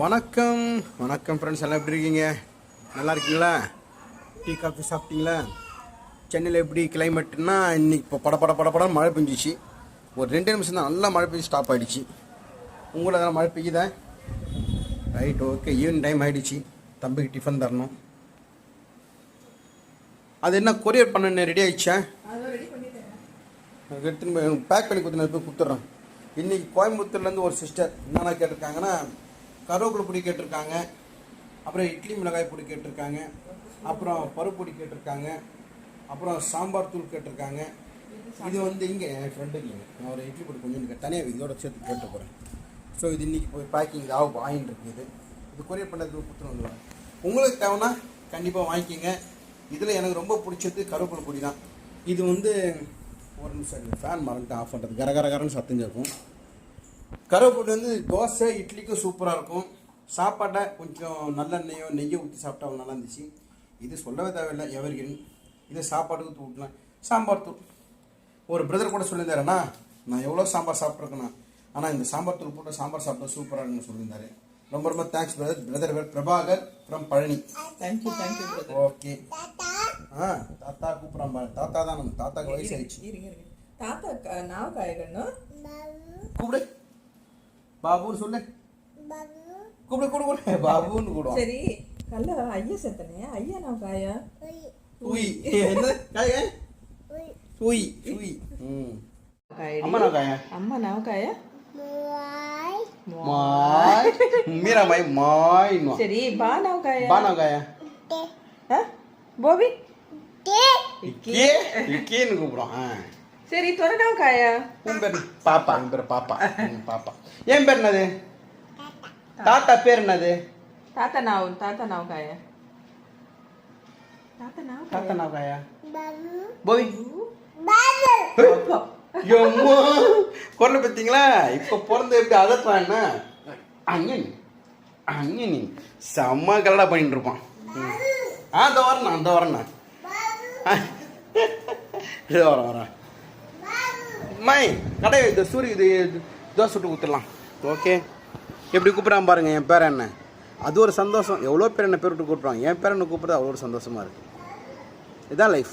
வணக்கம். வணக்கம் ஃப்ரெண்ட்ஸ் எல்லாம் எப்படி இருக்கீங்க? நல்லா இருக்கீங்களா? டீ காஃபி சாப்பிட்டீங்களா? சென்னையில் எப்படி கிளைமேட்னா இன்றைக்கி இப்போ பட பட பட படம் மழை பெஞ்சிச்சு. ஒரு ரெண்டு நிமிஷம் தான் நல்லா மழை பெஞ்சு ஸ்டாப் ஆகிடுச்சு உங்களை அதெல்லாம் மழை பெய்யுதா? ரைட் ஓகே ஈவினிங் டைம் ஆகிடுச்சு தம்பிக்கு டிஃபன் தரணும். அது என்ன கொரியர் பண்ண ரெடி ஆகிடுச்சா எடுத்துன்னு பேக் பண்ணி கொடுத்து போய் கொடுத்துட்றேன். இன்றைக்கி கோயம்புத்தூர்லேருந்து ஒரு சிஸ்டர் என்னென்ன கேட்டிருக்காங்கன்னா கருவேப்பிலை பொடி கேட்டிருக்காங்க. அப்புறம் இட்லி மிளகாய் பொடி கேட்டிருக்காங்க. அப்புறம் பருப்பு பொடி கேட்டிருக்காங்க. அப்புறம் சாம்பார் தூள் கேட்டிருக்காங்க. இது வந்து இங்கே என் ஃப்ரெண்டுக்கு நான் ஒரு இட்லி பொடி கொஞ்சம் தனியாக இதோட சேர்த்து கேட்டு போகிறேன் ஸோ இது இன்றைக்கி போய் பேக்கிங் ஆகும். வாங்கிட்டு இது. இது கொரியர் பண்ணதுக்கு கொடுத்துட்டு வந்துடுவேன் உங்களுக்கு தேவைன்னா கண்டிப்பாக வாங்கிக்கோங்க. இதில் எனக்கு ரொம்ப பிடிச்சது கருவேப்பிலை பொடி தான். இது வந்து ஒரு நிமிஷம் ஃபேன் மறந்துட்டு ஆஃப் பண்ணுறது கர கர கரன்னு சத்தம் கேட்கும். கருவேப்பிலை வந்து தோசை இட்லிக்கும் சூப்பராக இருக்கும். சாப்பாட்டை கொஞ்சம் நல்லெண்ணெயோ நெய்யோ ஊற்றி சாப்பிட்டா அவ்வளோ நல்லா இருந்துச்சு. இது சொல்லவே தேவையில்லை எவர்கின். இது சாப்பாட்டுக்கு ஊற்றி ஊட்டலாம் சாம்பார் தூள். ஒரு பிரதர் கூட சொல்லியிருந்தாருண்ணா நான் எவ்வளோ சாம்பார் சாப்பிட்ருக்கேண்ணா ஆனால் இந்த சாம்பார் தூள் போட்டு சாம்பார் சாப்பிட்டா சூப்பராக இருக்குன்னு சொல்லியிருந்தாரு. ரொம்ப ரொம்ப தேங்க்ஸ் பிரதர் பிரதர் பேர் Prabhakar from Palani. Thank you thank you brother okay ஆ தாத்தா கூப்பிட்றான் பாரு. தாத்தா தான் நம்ம தாத்தாக்கு வயசு ஆயிடுச்சு. தாத்தா க- நாவ காயகண்ணு கூப்பிடு. பாபுன்னு சொல்லு. கூப்பிடு கூப்பிடு கூப்பிடு. பாபுன்னு கூப்பிடுவான். சரி. கல்ல ஐயா செத்தனே. ஐயா நாவ காய? உய் என்ன? காய? உய் உய் ம். அம்மா நான் காய? அம்மா நாவ காய? மாய். மீரா மாய் மாய் சரி பா நாவ காய? பா நான் காய? போபி? இக்கே இக்கேன்னு கூப்பிடுவான். ஆ. சரி நாவ காய. உன் பேர் பாப்பா என் பேர் பாப்பா. பாப்பா. என் பேர் என்னது? தாத்தா. பேர் என்னது? தாத்தா நாவ தாத்தா நாவ காய. தாத்தா நாவ காய. தாத்தா நான் காயா? போய். எம்மா. குரலை பார்த்தீங்களா இப்போ பிறந்த எப்படி என்ன? அங்கன் அங்கன் செம்ம கலடா பண்ணிட்டு இருப்பான். ஆ அந்த வரேன் அந்த வரேண்ணா இது வரேன் வரேன். மை கடை இந்த சூரிய இது தோசை சுட்டு கொடுத்துடலாம் ஓகே. எப்படி கூப்பிட்றான் பாருங்க என் பேர் என்ன? அது ஒரு சந்தோஷம். எவ்வளோ பேர் என்ன பேர் விட்டு கூப்பிட்றாங்க? என் பேர் என்ன கூப்பிட்றது? அவ்வளோ ஒரு சந்தோஷமாக இருக்குது இதுதான் லைஃப்